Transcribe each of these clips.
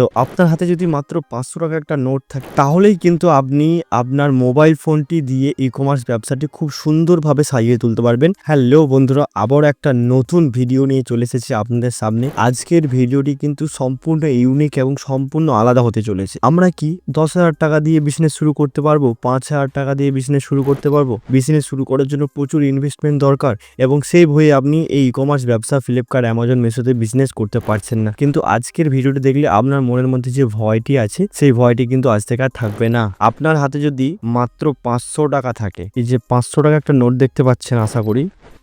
তো আপনার হাতে যদি মাত্র পাঁচশো টাকা একটা নোট থাকে, তাহলেই কিন্তু আপনি আপনার মোবাইল ফোনটি দিয়ে ই কমার্স ব্যবসাটি খুব সুন্দরভাবে সাজিয়ে তুলতে পারবেন। হ্যালো বন্ধুরা, আবার একটা নতুন ভিডিও নিয়ে চলে এসেছি আপনাদের সামনে। আজকের ভিডিওটি কিন্তু সম্পূর্ণ ইউনিক এবং সম্পূর্ণ আলাদা হতে চলেছে। আমরা কি দশ হাজার টাকা দিয়ে বিজনেস শুরু করতে পারব? পাঁচ হাজার টাকা দিয়ে বিজনেস শুরু করতে পারব? বিজনেস শুরু করার জন্য প্রচুর ইনভেস্টমেন্ট দরকার এবং সেই ভয়ে আপনি এই ই কমার্স ব্যবসা ফ্লিপকার্ট অ্যামাজন মেসোতে বিজনেস করতে পারছেন না। কিন্তু আজকের ভিডিওটি দেখলে আপনার মনের মধ্যে যে ভয়টি আছে, সেই ভয়টি কিন্তু আজ থেকে আর থাকবে না। আপনার হাতে যদি মাত্র পাঁচশো টাকা থাকে, এই যে পাঁচশো টাকা একটা নোট দেখতে পাচ্ছেন আশা করি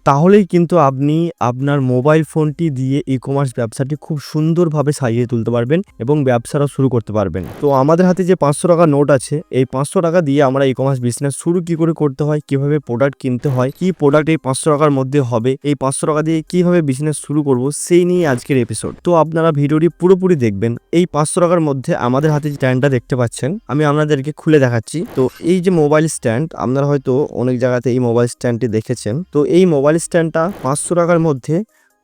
তাহলেই কিন্তু আপনি আপনার মোবাইল ফোনটি দিয়ে ই কমার্স ব্যবসাটি খুব সুন্দরভাবে সাজিয়ে তুলতে পারবেন এবং ব্যবসাটা শুরু করতে পারবেন। তো আমাদের হাতে যে পাঁচশো টাকা নোট আছে, এই পাঁচশো টাকা দিয়ে আমরা ই কমার্স বিজনেস শুরু কি করে করতে হয়, কীভাবে প্রোডাক্ট কিনতে হয়, কি প্রোডাক্ট এই পাঁচশো টাকার মধ্যে হবে, এই পাঁচশো টাকা দিয়ে কীভাবে বিজনেস শুরু করব, সেই নিয়ে আজকের এপিসোড তো আপনারা ভিডিওটি পুরোপুরি দেখবেন, এই পাঁচশো টাকার মধ্যে আমাদের হাতে যে স্ট্যান্ডটা দেখতে পাচ্ছেন, আমি আপনাদেরকে খুলে দেখাচ্ছি। তো এই যে মোবাইল স্ট্যান্ড আপনারা হয়তো অনেক জায়গাতে এই মোবাইল স্ট্যান্ডটি দেখেছেন। তো এই মোবাইল স্ট্যান্ডটা পাঁচশো টাকার মধ্যে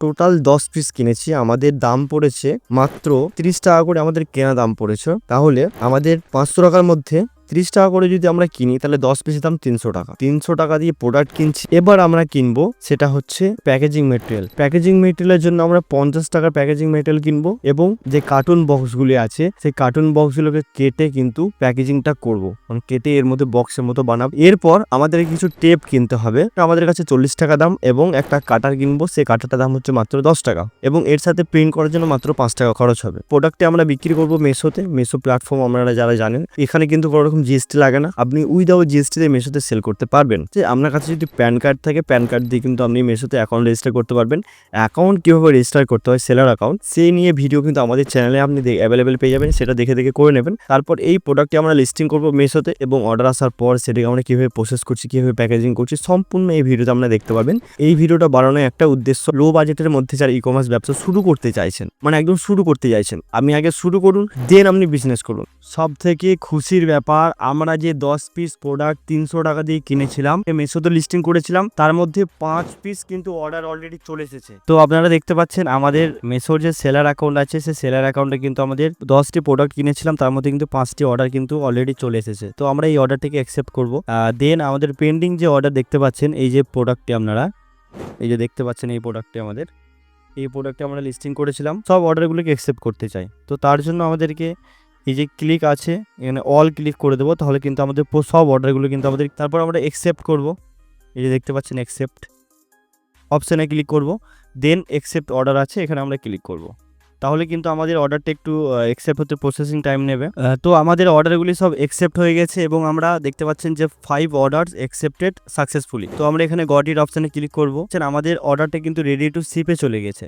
টোটাল দশ পিস কিনেছি। আমাদের দাম পড়েছে মাত্র ত্রিশ টাকা করে আমাদের কেনা দাম পড়েছে। তাহলে আমাদের পাঁচশো টাকার মধ্যে তিরিশ টাকা করে যদি আমরা কিনি, তাহলে দশ পিসের দাম তিনশো টাকা। তিনশো টাকা দিয়ে প্রোডাক্ট কিনছি, এবার আমরা কিনবো সেটা হচ্ছে প্যাকেজিং মেটেরিয়াল প্যাকেজিং মেটেরিয়ালের জন্য আমরা পঞ্চাশ টাকার প্যাকেজিং মেটেরিয়াল কিনবো এবং যে কার্টুন বক্সগুলি আছে, সেই কার্টুন বক্সগুলোকে কেটে কিন্তু প্যাকেজিংটা করব। মানে কেটে এর মধ্যে বক্সের মতো বানাবো। এরপর আমাদের কিছু টেপ কিনতে হবে আমাদের কাছে চল্লিশ টাকা দাম এবং একটা কাটার কিনবো, সেই কাটারটা দাম হচ্ছে মাত্র দশ টাকা এবং এর সাথে প্রিন্ট করার জন্য মাত্র পাঁচ টাকা খরচ হবে। প্রোডাক্টে আমরা বিক্রি করব মেসোতে মেসো প্ল্যাটফর্ম আপনারা যারা জানেন, এখানে কিন্তু কোনো রকম জিএসটি লাগে না, আপনি উইদাউট জিএসটি দিয়ে মেসোতে সেল করতে পারবেন। যে আপনার কাছে যদি প্যান কার্ড থাকে প্যান কার্ড দিয়ে কিন্তু আপনি মেশোতে অ্যাকাউন্ট রেজিস্টার করতে পারবেন। অ্যাকাউন্ট কীভাবে রেজিস্টার করতে হয় সেলার অ্যাকাউন্ট সেই নিয়ে ভিডিও কিন্তু আমাদের চ্যানেলে আপনি অ্যাভেলেবেল পেয়ে যাবেন, সেটা দেখে দেখে করে নেবেন। তারপর এই প্রোডাক্টটি আমরা লিস্টিং করব মেশোতে এবং অর্ডার আসার পর সেটাকে আমরা কীভাবে প্রসেস করছি, কীভাবে প্যাকেজিং করছি, সম্পূর্ণ এই ভিডিওতে আমরা দেখতে পাবেন এই ভিডিওটা বানানোর একটা উদ্দেশ্য লো বাজেটের মধ্যে যারা ই কমার্স ব্যবসা শুরু করতে চাইছেন মানে একদম শুরু করতে চাইছেন, আপনি আগে শুরু করুন দেন আপনি বিজনেস করুন। সব থেকে খুশির ব্যাপার আমরা যে দশ পিস প্রোডাক্ট তিনশো টাকা দিয়ে কিনেছিলাম মেসোতে লিস্টিং করেছিলাম, তার মধ্যে পাঁচ পিস কিন্তু অর্ডার অলরেডি চলে এসেছে। তো আপনারা দেখতে পাচ্ছেন, আমাদের মেসোর যে সেলার অ্যাকাউন্ট আছে, সেই সেলার অ্যাকাউন্টে কিন্তু আমাদের দশটি প্রোডাক্ট কিনেছিলাম, তার মধ্যে কিন্তু পাঁচটি অর্ডার কিন্তু অলরেডি চলে এসেছে। তো আমরা এই অর্ডারটিকে অ্যাকসেপ্ট করব। দেন আমাদের পেন্ডিং যে অর্ডার দেখতে পাচ্ছেন, এই যে প্রোডাক্টটি আপনারা, এই যে দেখতে পাচ্ছেন এই প্রোডাক্টটি আমাদের, এই প্রোডাক্টে আমরা লিস্টিং করেছিলাম, সব অর্ডারগুলোকে অ্যাকসেপ্ট করতে চাই। তো তার জন্য আমাদেরকে এই যে ক্লিক আছে, এখানে অল ক্লিক করে দেবো, তাহলে কিন্তু আমাদের সব অর্ডারগুলো কিন্তু আমাদের, তারপর আমরা অ্যাকসেপ্ট করব। এই যে দেখতে পাচ্ছেন অ্যাকসেপ্ট অপশানে ক্লিক করব দেন অ্যাকসেপ্ট অর্ডার আছে, এখানে আমরা ক্লিক করব। তাহলে কিন্তু আমাদের অর্ডারটা একটু অ্যাকসেপ্ট হতে প্রসেসিং টাইম নেবে। তো আমাদের অর্ডারগুলি সব অ্যাকসেপ্ট হয়ে গেছে এবং আমরা দেখতে পাচ্ছেন যে ফাইভ অর্ডার্স অ্যাকসেপ্টেড সাকসেসফুলি তো আমরা এখানে গট অপশানে ক্লিক করব। আমাদের অর্ডারটা কিন্তু রেডি টু শিপে চলে গেছে।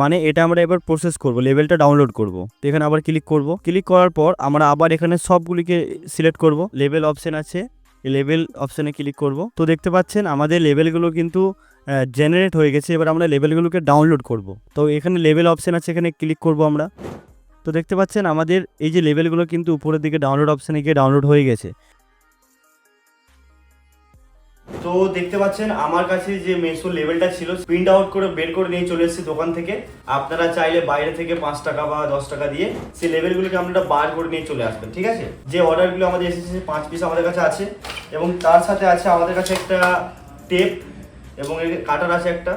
মানে এটা আমরা এবার প্রসেস করব লেভেলটা ডাউনলোড করব। তো এখানে আবার ক্লিক করব। ক্লিক করার পর আমরা আবার এখানে সবগুলিকে সিলেক্ট করব। লেভেল অপশন আছে লেভেল অপশনে ক্লিক করব। তো দেখতে পাচ্ছেন, আমাদের লেভেলগুলো কিন্তু জেনারেট হয়ে গেছে। এবার আমরা লেভেলগুলোকে ডাউনলোড করব। তো এখানে লেভেল অপশন আছে, এখানে ক্লিক করব আমরা। তো দেখতে পাচ্ছেন, আমাদের এই যে লেভেলগুলো কিন্তু উপরের দিকে ডাউনলোড অপশানে গিয়ে ডাউনলোড হয়ে গেছে। তো দেখতে পাচ্ছেন, আমার কাছে যে মেসো লেভেলটা ছিল প্রিন্ট আউট করে বের করে নিয়ে চলে এসেছি দোকান থেকে। আপনারা চাইলে বাইরে থেকে পাঁচ টাকা বা দশ টাকা দিয়ে সেই লেভেলগুলোকে আপনারা বার করে নিয়ে চলে আসবেন, ঠিক আছে? যে অর্ডারগুলো আমাদের এসেছে, পাঁচ পিস আমাদের কাছে আছে। এবং তার সাথে আছে আমাদের কাছে একটা টেপ এবং কাটার আছে একটা।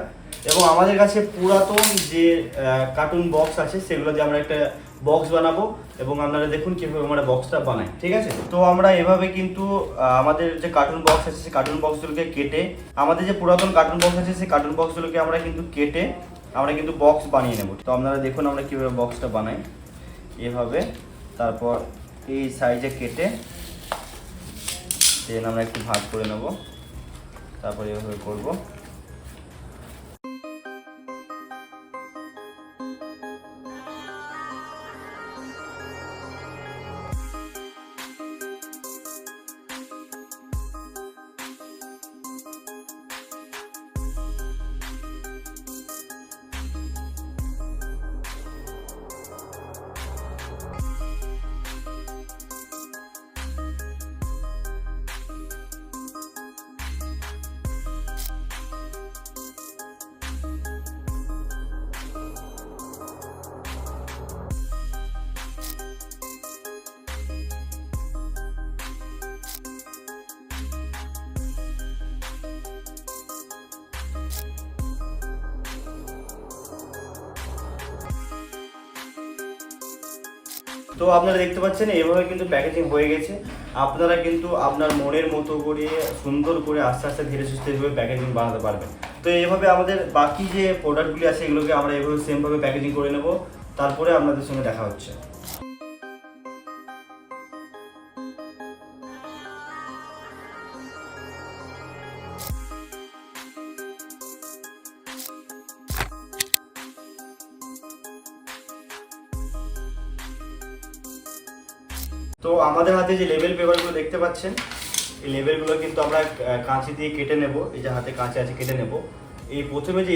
এবং আমাদের কাছে পুরাতন যে কার্টুন বক্স আছে, সেগুলো দিয়ে আমরা একটা বক্স বানাবো এবং আপনারা দেখুন কীভাবে আমরা বক্সটা বানাই, ঠিক আছে? তো আমরা এভাবে কিন্তু আমাদের যে কার্টুন বক্স আছে, সেই কার্টুন বক্সগুলোকে কেটে, আমাদের যে পুরাতন কার্টুন বক্স আছে, সেই কার্টুন বক্সগুলোকে আমরা কিন্তু কেটে, আমরা কিন্তু বক্স বানিয়ে নেব। তো আপনারা দেখুন আমরা কীভাবে বক্সটা বানাই, এভাবে, তারপর এই সাইজে কেটে দেন আমরা একটু ভাগ করে নেব, তারপর এভাবে করব। তো আপনারা দেখতে পাচ্ছেন এইভাবে কিন্তু প্যাকেজিং হয়ে গেছে। আপনারা কিন্তু আপনার মনের মতো করে, সুন্দর করে আস্তে আস্তে ধীরে সুস্থে এইভাবে প্যাকেজিং বানাতে পারবেন। তো এইভাবে আমাদের বাকি যে প্রোডাক্টগুলি আছে, এগুলোকে আমরা এভাবে সেমভাবে প্যাকেজিং করে নেব। তারপরে আপনাদের সঙ্গে দেখা হচ্ছে। তো আমাদের হাতে যে লেবেল পেপারগুলো দেখতে পাচ্ছেন, এই লেবেলগুলো কিন্তু আমরা কাঁচি দিয়ে কেটে নেব, এই যে হাতে কাঁচি আছে কেটে নেব। এই প্রথমে যে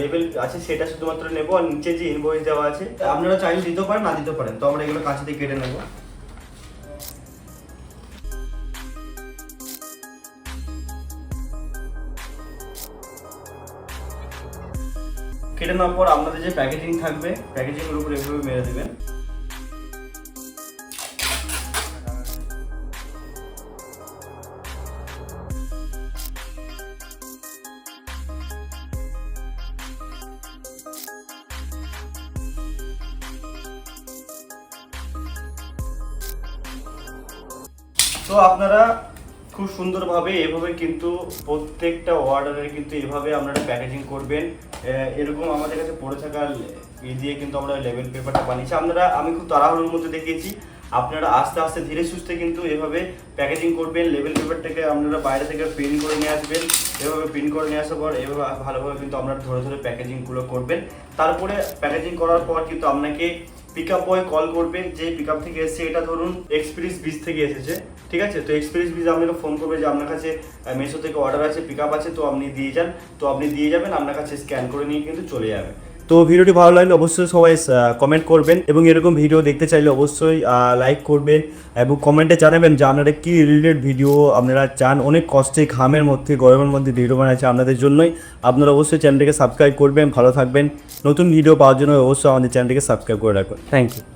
লেবেল আছে সেটা শুধুমাত্র নেব আর নিচে যে ইনভয়েস দেওয়া আছে আপনারা চাইলে দিতে পারেন, না দিতে পারেন। তো আমরা এগুলো কাঁচি দিয়ে কেটে নেব। কেটে নেওয়ার পর আপনাদের যে প্যাকেজিং থাকবে প্যাকেজিংয়ের উপর এভাবে মেরে দেবেন। তো আপনারা খুব সুন্দরভাবে এভাবে কিন্তু প্রত্যেকটা অর্ডারের কিন্তু এভাবে আপনারা প্যাকেজিং করবেন। এরকম আমাদের কাছে পড়ে থাকা ই দিয়ে কিন্তু আমরা লেভেল পেপারটা বানিয়েছি। আপনারা, আমি খুব তাড়াহুড়োর মধ্যে দেখিয়েছি। আপনারা আস্তে আস্তে ধীরে সুস্থে কিন্তু এভাবে প্যাকেজিং করবেন। লেভেল পেপারটাকে আপনারা বাইরে থেকে প্রিন্ট করে নিয়ে আসবেন। এভাবে প্রিন্ট করে নিয়ে আসার পর এভাবে ভালোভাবে কিন্তু আপনারা ধরে ধরে প্যাকেজিংগুলো করবেন। তারপরে প্যাকেজিং করার পর কিন্তু আপনাকে পিক আপ বয় কল করবে, যে পিক আপ থেকে এসেছে, এটা ধরুন এক্সপ্রেস বিচ থেকে এসেছে, ঠিক আছে? তো এক্সপ্রেস বিচ আপনাকে ফোন করবে যে আপনার কাছে মেশো থেকে অর্ডার আছে পিক আপ আছে, তো আপনি দিয়ে যান। তো আপনি দিয়ে যাবেন, আপনার কাছে স্ক্যান করে নিয়ে কিন্তু চলে যাবে। তো ভিডিওটি ভালো লাগলে অবশ্যই সবাই কমেন্ট করবেন এবং এরকম ভিডিও দেখতে চাইলে অবশ্যই লাইক করবেন এবং কমেন্টে জানাবেন যে আপনারা কী রিলেটেড ভিডিও আপনারা চান। অনেক কষ্টে, ঘামের মধ্যে, গরমের মধ্যে ভিডিও বানাচ্ছে আপনাদের জন্যই। আপনারা অবশ্যই চ্যানেলটিকে সাবস্ক্রাইব করবেন, ভালো থাকবেন। নতুন ভিডিও পাওয়ার জন্য অবশ্যই আমাদের চ্যানেলটিকে সাবস্ক্রাইব করে রাখবেন। Thank you